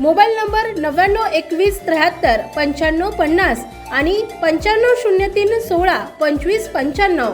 Mobile number नव्याण्णव एकवीस त्र्याहत्तर पंच्याण्णव पन्नास आणि पंच्याण्णव शून्य तीन सोळा पंचवीस पंच्याण्णव.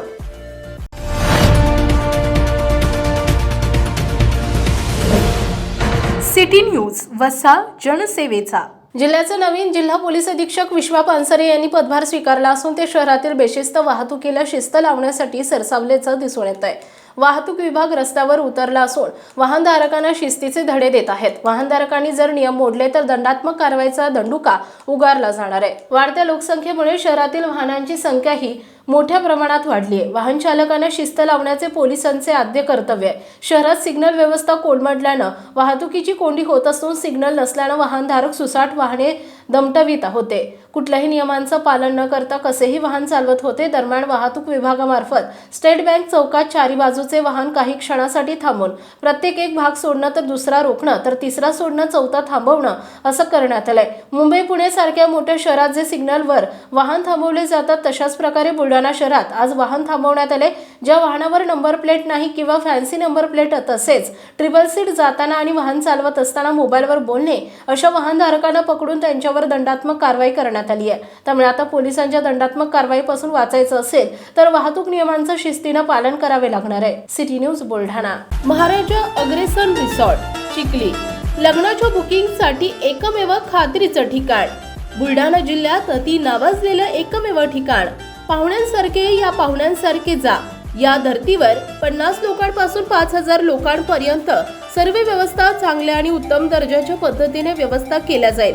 सिटी न्यूज वसा जनसेवेचा. जिल्ह्याचे नवीन जिल्हा पोलीस अधीक्षक विश्वा पानसरे यांनी पदभार स्वीकारला असून ते शहरातील बेशिस्त वाहतुकीला शिस्त लावण्यासाठी सरसावल्याचं दिसून येत आहे वाहतूक विभाग रस्त्यावर उतरला असून वाहनधारकांना शिस्तीचे धडे देत आहेत. वाहनधारकांनी जर नियम मोडले तर दंडात्मक कारवाईचा दंडुका उगारला जाणार आहे. वाढत्या लोकसंख्येमुळे शहरातील वाहनांची संख्याही मोठ्या प्रमाणात वाढली आहे. वाहन चालकांना शिस्त लावण्याचे पोलिसांचे आद्य कर्तव्य आहे. शहरात सिग्नल व्यवस्था कोलमडल्यानं वाहतुकीची कोंडी होत असून सिग्नल नसल्यानं वाहनधारक सुसाट वाहने दमटवीत होते. कुठल्याही नियमांचं पालन न करता कसेही वाहन चालवत होते दरम्यान वाहतूक विभागामार्फत स्टेट बँक चौकात चारी बाजूचे वाहन काही क्षणासाठी थांबून प्रत्येक एक भाग सोडणं तर दुसरा रोखणं तर तिसरा सोडणं चौथा थांबवणं असं करण्यात आलंय. मुंबई पुणे सारख्या मोठ्या शहरात जे सिग्नलवर वाहन थांबवले जातात तशाच प्रकारे बुलढाणा शहरात आज वाहन थांबवण्यात आले. ज्या वाहनावर नंबर प्लेट नाही किंवा फॅन्सी नंबर प्लेट तसेच ट्रिपल सीट जाताना आणि वाहन चालवत असताना मोबाईलवर बोलणे अशा वाहनधारकांना पकडून त्यांच्या त्यांच्यावर दंडात्मक कारवाई करण्यात आली आहे. त्यामुळे आता पोलिसांच्या दंडात्मक कारवाईपासून वाचायचं असेल तर वाहतूक नियमांचं शिस्तीनं पालन करावे लागणार आहे. City news Buldhana. Maharaja Agrasen resort Chikhli. लग्नाच्या बुकिंगसाठी एकमेव खात्रीचं ठिकाण. बुलढाणा जिल्ह्यात अति नावाजलेलं एकमेव ठिकाण. पाहुण्यांसारखे या पाहुण्यांसारखे जा. या धर्तीवर पन्नास लोकांपासून पाच हजार लोकांपर्यंत सर्व व्यवस्था चांगल्या आणि उत्तम दर्जाच्या पद्धतीने व्यवस्था केल्या जाईल.